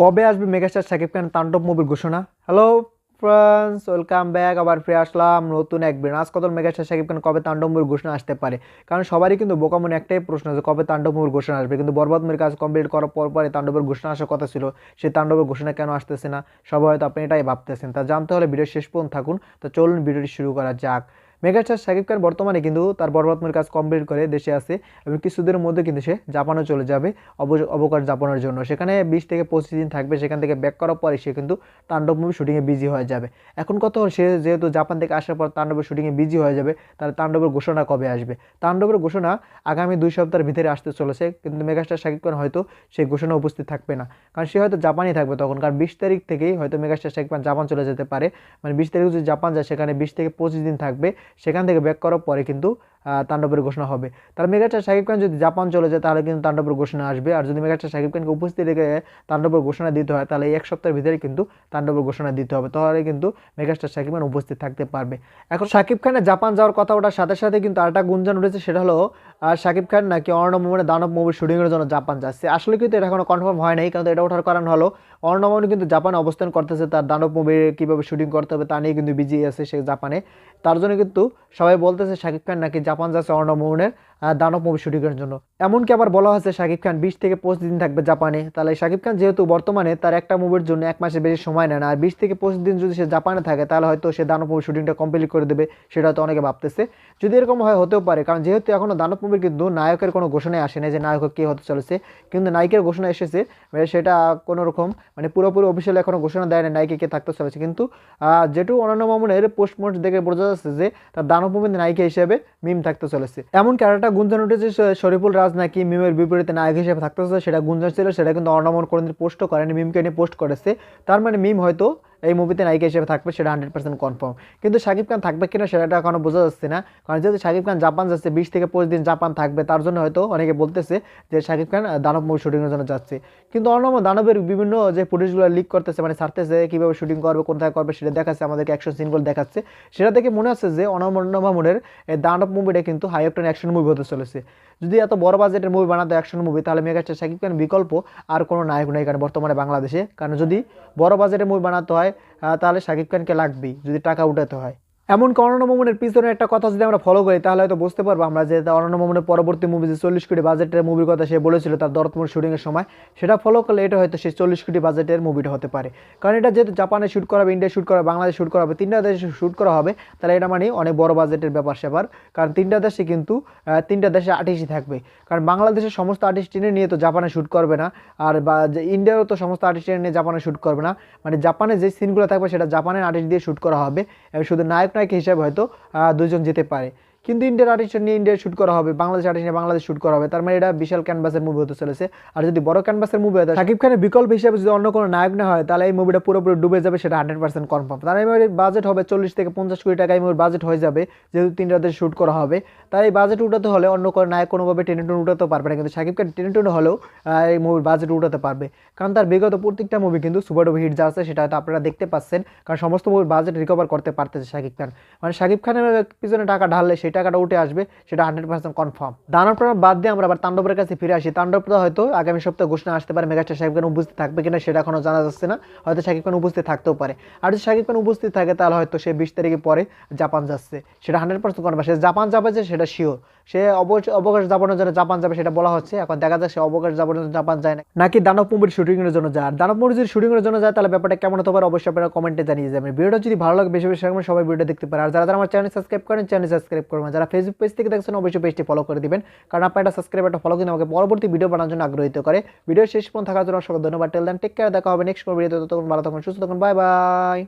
কবে আসবে মেগাস্টার শাকিব খান তাণ্ডব মুভির ঘোষণা? হ্যালো ফ্রেন্ডস ওয়েলকাম ব্যাক আবার ফিরে আসলাম নতুন এক বিন আজ কত মেগাস্টার শাকিব খান কবে তাণ্ডব মুভির ঘোষণা আসতে পারে? কারণ সবারই কিন্তু বোকা মনে একটাই প্রশ্ন যে কবে তাণ্ডব মুভির ঘোষণা আসবে। কিন্তু বরবাদ মুভির কাজ কমপ্লিট করার পর পরে তাণ্ডবের ঘোষণা আসার কথা ছিল, সেই তাণ্ডবের ঘোষণা কেন আসতেছে না? সবাই হয়তো আপনি এটাই ভাবতেছেন। তা জানতে হলে ভিডিও শেষ পর্যন্ত থাকুন। তো চলুন ভিডিওটি শুরু করা যাক। মেগাস্টার শাকিব খান বর্তমানে কিন্তু তার বরবাদ কাজ কমপ্লিট করে দেশে আছে এবং কিছুদিনের মধ্যে কিন্তু সে জাপানও চলে যাবে অব- অবকাশ যাপনের জন্য। সেখানে বিশ থেকে পঁচিশ দিন থাকবে, সেখান থেকে ব্যাক করার পরে সে কিন্তু তাণ্ডব মুভি শুটিংয়ে বিজি হয়ে যাবে। এখন কত সে যেহেতু জাপান থেকে আসার পর তাণ্ডবের শুটিংয়ে বিজি হয়ে যাবে, তাহলে তাণ্ডবের ঘোষণা কবে আসবে? তাণ্ডবের ঘোষণা আগামী দুই সপ্তাহের ভিতরে আসতে চলেছে, কিন্তু মেগাস্টার শাকিব খান হয়তো সেই ঘোষণা উপস্থিত থাকবে না। কারণ সে হয়তো জাপানই থাকবে তখন, কারণ বিশ তারিখ থেকেই হয়তো মেগাস্টার শাকিব খান জাপান চলে যেতে পারে। মানে বিশ তারিখ যদি জাপান যায়, সেখানে বিশ থেকে পঁচিশ দিন থাকবে সেখান থেকে ব্যাক করার পরে কিন্তু তাণ্ডবের ঘোষণা হবে। তাহলে মেগাস্টার শাকিব খান যদি জাপান চলে যায়, তাহলে কিন্তু তাণ্ডবের ঘোষণা আসবে। আর যদি মেগাস্টার শাকিব খানকে উপস্থিত রেখে তাণ্ডবের ঘোষণা দিতে হয়, তাহলে এক সপ্তাহের ভিতরে কিন্তু তাণ্ডবের ঘোষণা দিতে হবে। তাহলে কিন্তু মেগাস্টার শাকিব খান উপস্থিত থাকতে পারবে। এখন শাকিব খানের জাপান যাওয়ার কথা ওঠার সাথে সাথে কিন্তু আরেকটা গুঞ্জন উঠেছে, সেটা হলো শাকিব খান নাকি অর্ণব মোমনে দানব মুভির শুটিংয়ের জন্য জাপান যাচ্ছে। আসলে কিন্তু এটা এখনও কনফার্ম হয় নাই, কারণ এটা ওঠার কারণ হলো, অর্ণব মোমন কিন্তু জাপানে অবস্থান করতেছে, তার দানব মুভির কীভাবে শুটিং করতে হবে তা নিয়ে কিন্তু বিজি আছে সে জাপানে। তার জন্য কিন্তু সবাই বলতেছে শাকিব খান নাকি জাপান যাচ্ছে অর্ণব মোমনের আহ, দানব মুভি শুটিংয়ের জন্য। এমনকি আবার বলা হয়েছে শাকিব খান বিশ থেকে পঁচিশ দিন থাকবে জাপানে। তাহলে শাকিব খান যেহেতু বর্তমানে তার একটা মুভির জন্য এক মাসের বেশি সময় নেয় না আর বিশ থেকে পঁচিশ দিন যদি সে জাপানে থাকে তাহলে হয়তো সে দানব মুভি শুটিংটা কমপ্লিট করে দেবে সেটা হয়তো অনেকে ভাবতেছে। যদি এরকম হয় হতেও পারে কারণ যেহেতু এখনও দানব মুভির কিন্তু নায়কের কোনো ঘোষণায় আসে না যে নায়ক কে হতে চলেছে কিন্তু নায়িকের ঘোষণা এসেছে মানে সেটা কোনো রকম মানে পুরোপুরি অফিসিয়াল এখনও ঘোষণা দেয় না নায়িকা কে থাকতে চলেছে। কিন্তু আহ, যেটু অনন্য মামুনের পোস্টমোস্ট দেখে বোঝা যাচ্ছে যে তার দানব মুভির নায়িকা হিসেবে মিম থাকতে চলেছে। এমনকি আরেকটা গুঞ্জন উঠেছে শরীফুল রাজ নাকি মিমের বিপরীতে নায়ক হিসেবে থাকতেছে, সেটা গুঞ্জন ছিল, সেটা কিন্তু অর্ণমন কোনোদিন পোস্ট করেনি, মিমকে নিয়ে পোস্ট করেছে। তার মানে মিম হয়তো এই মুভিতে নায়িকা হিসেবে থাকবে, সেটা হান্ড্রেড পার্সেন্ট কনফার্ম কিন্তু শাকিব খান থাকবে কিনা সেটা এখনও বোঝা যাচ্ছে না। কারণ যেহেতু শাকিব খান জাপান যাচ্ছে, বিশ থেকে পঁচিশ দিন জাপান থাকবে, তার জন্য হয়তো অনেকে বলতেছে যে শাকিব খান দানব মুভি শুটিংয়ের জন্য যাচ্ছে। কিন্তু অর্ণব দানবের বিভিন্ন যে ফুটেজগুলো লিক করতেছে মানে ছাড়তেছে, কীভাবে শুটিং করবে, কোথায় করবে, সেটা দেখাচ্ছে, আমাদেরকে অ্যাকশন সিনগুলো দেখাচ্ছে। সেটা থেকে মনে হচ্ছে যে অনমন্য মামুনের এই দানব মুভিটা কিন্তু হাই অ্যাক্টন অ্যাকশন মুভি হতে চলেছে। যদি এত বড় বাজেটের মুভি বানাতো অ্যাকশন মুভি তাহলে মেগাস্টার শাকিব খান বিকল্প আর কোনো নায়ক নেই কারণ বর্তমানে বাংলাদেশে। কারণ যদি বড় বাজেটের মুভি বানাতে হয় তাহলে সাকিব খানকে লাগবেই যদি টাকা উঠাতে হয়। এমন অনন্য মোমনের পিছনে একটা কথা যদি আমরা ফলো করি, তাহলে হয়তো বুঝতে পারব আমরা যে অনন্য মোমনের পরবর্তী মুভি যে চল্লিশ কোটি বাজেটের মুভির কথা সে বলেছিল তার দরতমুর শুটিংয়ের সময়, সেটা ফলো করলে এটা হয়তো সেই চল্লিশ কোটি বাজেটের মুভিটা হতে পারে। কারণ এটা যেহেতু জাপানে শ্যুট করা হবে ইন্ডিয়া শ্যুট করা বাংলাদেশ শ্যুট করা হবে, তিনটা দেশে শ্যুট করা হবে, তাহলে এটা মানে অনেক বড় বাজেটের ব্যাপার স্যাপার। কারণ তিনটা দেশে কিন্তু তিনটা দেশে আর্টিস্টই থাকবে। কারণ বাংলাদেশের সমস্ত আর্টিস্ট টেনে নিয়ে তো জাপানে শ্যুট করবে না, আর বা ইন্ডিয়ারও তো সমস্ত আর্টিস্ট টেনে নিয়ে জাপানে শ্যুট করবে না। মানে জাপানে যে সিনগুলো থাকবে, সেটা জাপানের আর্টিস্ট দিয়ে শ্যুট করা হবে। শুধু নায়ক নায়ক হিসাবে হয়তো দুজন যেতে পারে। কিন্তু ইন্ডিয়ার আর্টিস্ট নিয়ে ইন্ডিয়া শ্যুট করা হবে বাংলাদেশ আর্টিস্ট নিয়ে বাংলাদেশ শ্যুট করা হবে, তার মানে এটা বিশাল ক্যানভাসের মুভি হতে চলেছে। আর যদি বড় ক্যানভাসের মুভি হয় শাকিব খানের বিকল্প হিসেবে যদি অন্য কোনো নায়ক না হয়, তাহলে এই মুভিটা পুরোপুরি ডুবে যাবে, সেটা হান্ড্রেড পার্সেন্ট কনফার্ম তার মানে বাজেট হবে চল্লিশ থেকে পঞ্চাশ কোটি টাকা, এই মুভির বাজেট হয়ে যাবে, যেহেতু তিনটা দেশে শ্যুট করা হবে। তাই এই বাজেট উঠাতে হলে অন্য কোনো নায়ক কোনোভাবে টেনে টুন উঠাতে পারবে না, কিন্তু শাকিব খান টেনে টুনে হলেও এই মুভির বাজেট উঠাতে পারবে। কারণ তার বিগত প্রত্যেকটা মুভি কিন্তু সুপার ডুপার হিট যা আছে, সেটা হয়তো আপনারা দেখতে পাচ্ছেন। কারণ সমস্ত মুভির বাজেট রিকভার করতে পারতেছে শাকিব খান মানে শাকিব খানের পিছনে টাকা ঢাললে সেই টাকাটা উঠে আসবে, সেটা হান্ড্রেড পার্সেন্ট কনফার্ম দানব প্রাণ বাদ দিয়ে আমরা আবার তাণ্ডবের কাছে ফিরে আসি। তাণ্ডবটা হয়তো আগামী সপ্তাহে ঘোষণা আসতে পারে, মেগাস্টার সাহেব খান উপস্থিত থাকবে কিনা সেটা এখনও জানা যাচ্ছে না। হয়তো শাকিব খান উপস্থিত থাকতেও পারে। আর যদি শাকিব খান উপস্থিত থাকে, তাহলে হয়তো সে বিশ তারিখে পরে জাপান যাচ্ছে। সেটা হান্ড্রেড পার্সেন্ট কনফার্ম সে জাপান যাবে যে সেটা শিওর সে অবকাশ যাপনের জন্য জাপান যাবে সেটা বলা হচ্ছে। এখন দেখা যাক সে অবকাশ যাপনের জন্য জাপান যায় না। নাকি দানব মুভির শুটিংয়ের জন্য যায়। আর দানব মুভির যদি শুটিংয়ের জন্য যায়, তাহলে ব্যাপারটা কেমন হতে পারে অবশ্যই আপনারা কমেন্টে জানিয়ে যাবেন। ভিডিওটা যদি ভালো লাগে, বেশি বেশি সবাই ভিডিও দেখতে পারে আর যারা যারা আমার চ্যানেল সাবস্ক্রাইব করেন, চ্যানেল সাবস্ক্রাইব করবেন। যারা ফেসবুক পেজ থেকে দেখছেন, অবশ্যই পেজটি ফলো করে দিবেন। কারণ আপনার একটা সাবস্ক্রাইব একটা ফলো কিন্তু আমাকে পরবর্তী ভিডিও বানানোর জন্য আগ্রহিত করে। ভিডিও শেষ পর্যন্ত থাকার জন্য সকল ধন্যবাদ। টেল দেন টেক কেয়ার দেখা হবে নেক্সট ভিডিওতে ততক্ষণ ভালো থাকুন, সুস্থ থাকুন। Bye bye